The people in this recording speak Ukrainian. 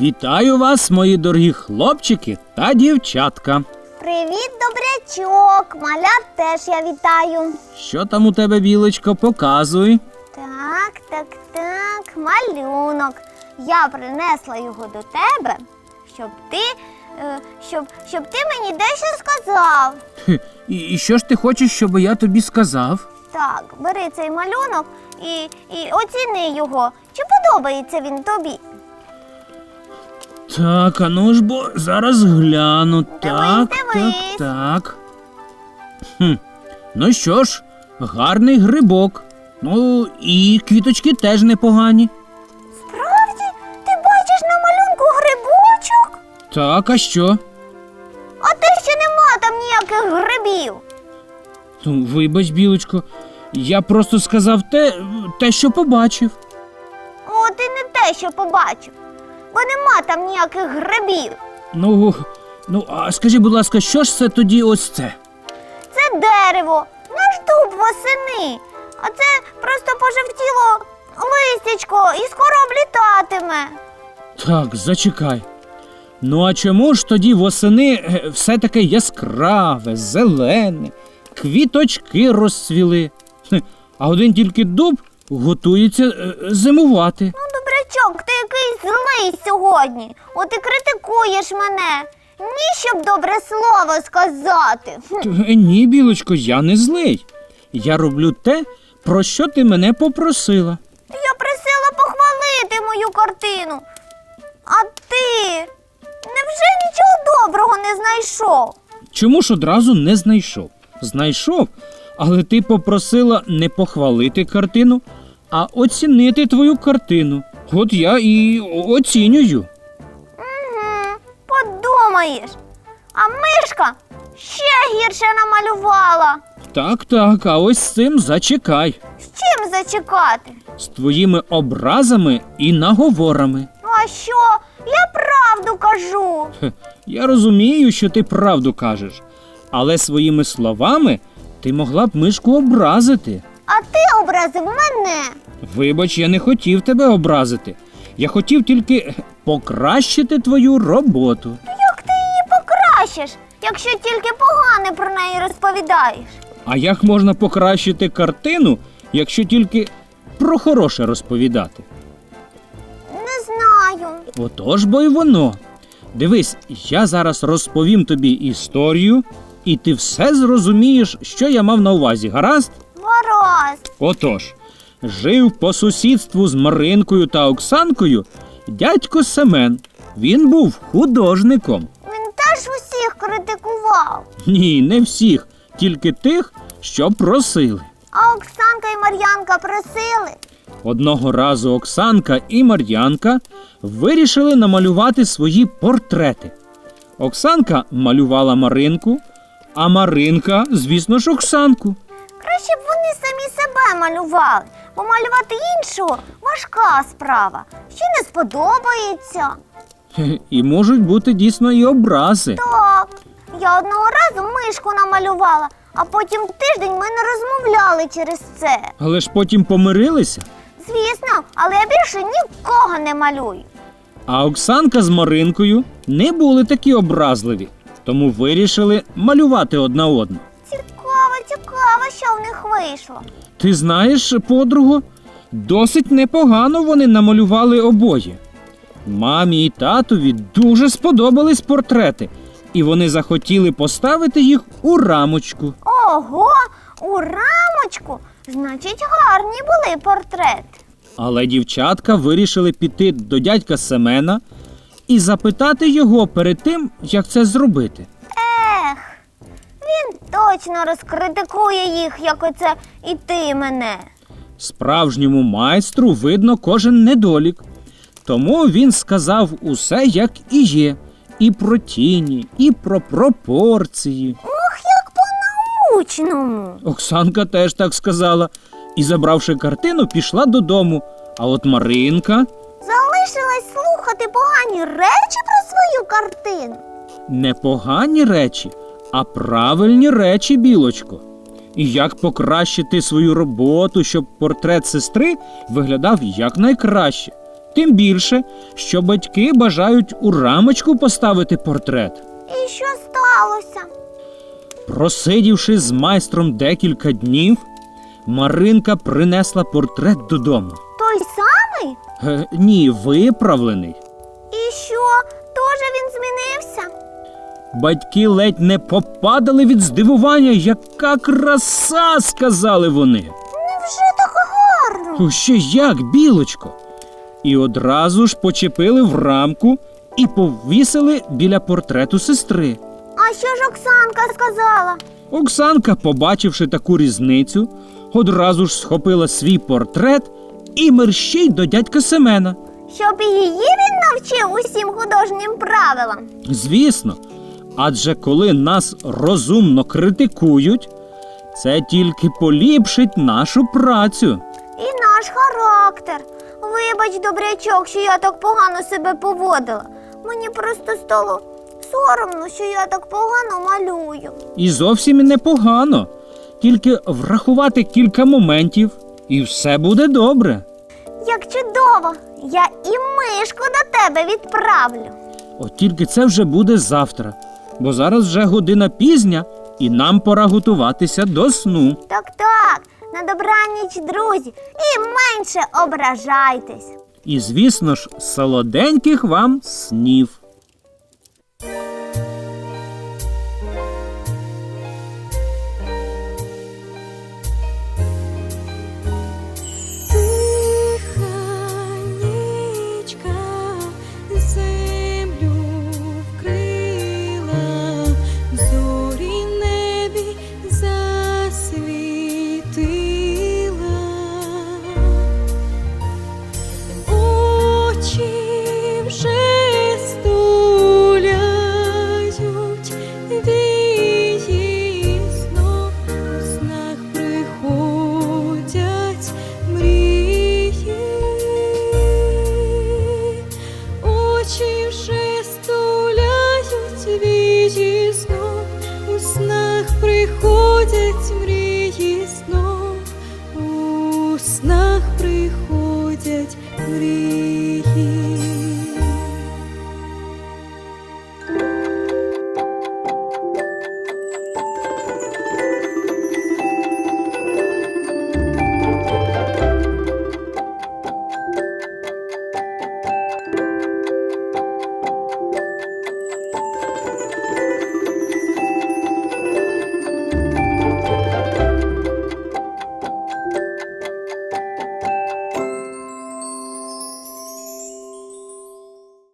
Вітаю вас, мої дорогі хлопчики та дівчатка. Привіт, добрячок! Малят теж я вітаю. Що там у тебе, білочко, показуй. Так, так, так, малюнок. Я принесла його до тебе, щоб ти, е, щоб, щоб ти мені дещо сказав. І, і що ж ти хочеш, щоб я тобі сказав? Так, бери цей малюнок і, і оціни його. Чи подобається він тобі? Так, а ну ж бо зараз гляну. Так, так, так. Хм. Ну що ж, гарний грибок. Ну, і квіточки теж непогані. Справді, ти бачиш на малюнку грибочок? Так, а що? А те, що нема там ніяких грибів. Ну, вибач, білочко, я просто сказав те, те, що побачив. О, ти не те, що побачив, бо нема там ніяких грибів. Ну, ну, а скажи, будь ласка, що ж це тоді ось це? Це дерево, наш дуб восени. А це просто пожевтіло листячко і скоро облітатиме. Так, зачекай. Ну а чому ж тоді восени е, все таке яскраве, зелене, квіточки розцвіли, Хе, а один тільки дуб готується е, зимувати. Ну, злий сьогодні. От і критикуєш мене. Ні, щоб добре слово сказати. Е, Ні, білочко, я не злий. Я роблю те, про що ти мене попросила. Я просила похвалити мою картину. А ти невже нічого доброго не знайшов? Чому ж одразу не знайшов? Знайшов, але ти попросила не похвалити картину, а оцінити твою картину. От я і оцінюю. Угу, подумаєш. А мишка ще гірше намалювала. Так, так, а ось з цим зачекай. З чим зачекати? З твоїми образами і наговорами. Ну а що? Я правду кажу. Хе, Я розумію, що ти правду кажеш, але своїми словами ти могла б мишку образити. А ти образив мене. Вибач, я не хотів тебе образити. Я хотів тільки покращити твою роботу. Як ти її покращиш, якщо тільки погане про неї розповідаєш? А як можна покращити картину, якщо тільки про хороше розповідати? Не знаю. Отож бо й воно. Дивись, я зараз розповім тобі історію, і ти все зрозумієш, що я мав на увазі, гаразд? Гаразд. Отож, жив по сусідству з Маринкою та Оксанкою дядько Семен. Він був художником. Він теж усіх критикував. Ні, не всіх, тільки тих, що просили. А Оксанка і Мар'янка просили. Одного разу Оксанка і Мар'янка вирішили намалювати свої портрети. Оксанка малювала Маринку, а Маринка, звісно ж, Оксанку. Краще б вони самі себе малювали, бо малювати іншого важка справа. Ще не сподобається. І можуть бути дійсно і образи. Так, я одного разу мишку намалювала, а потім тиждень ми не розмовляли через це. Але ж потім помирилися. Звісно, але я більше нікого не малюю. А Оксанка з Маринкою не були такі образливі, тому вирішили малювати одна одну. Цікаво, що в них вийшло. Ти знаєш, подруго, досить непогано вони намалювали обоє. Мамі і татові дуже сподобались портрети, і вони захотіли поставити їх у рамочку. Ого, у рамочку. Значить, гарні були портрети. Але дівчатка вирішили піти до дядька Семена і запитати його перед тим, як це зробити. Він точно розкритикує їх, як оце і ти мене. Справжньому майстру видно кожен недолік. Тому він сказав усе, як і є, і про тіні, і про пропорції. Ох, як по-научному. Оксанка теж так сказала, і, забравши картину, пішла додому. А от Маринка Залишилась слухати погані речі про свою картину. не погані речі, а правильні речі, білочко. І як покращити свою роботу, щоб портрет сестри виглядав якнайкраще. Тим більше, що батьки бажають у рамочку поставити портрет. І що сталося? Просидівши з майстром декілька днів, Маринка принесла портрет додому. Той самий? Е, ні, виправлений. Батьки ледь не попадали від здивування, яка краса, сказали вони. Невже так гарно? «Ну, Ще як, білочко. І одразу ж почепили в рамку і повісили біля портрету сестри. А що ж Оксанка сказала? Оксанка, побачивши таку різницю, одразу ж схопила свій портрет і мерщій до дядька Семена. Щоб і її він навчив усім художнім правилам. Звісно, адже коли нас розумно критикують, це тільки поліпшить нашу працю. І наш характер. Вибач, добрячок, що я так погано себе поводила. Мені просто стало соромно, що я так погано малюю. І зовсім непогано. Тільки врахувати кілька моментів, і все буде добре. Як чудово! Я і мишку до тебе відправлю. От тільки це вже буде завтра, бо зараз вже година пізня, і нам пора готуватися до сну. Так, так, на добраніч, друзі, і менше ображайтесь. І, звісно ж, солоденьких вам снів.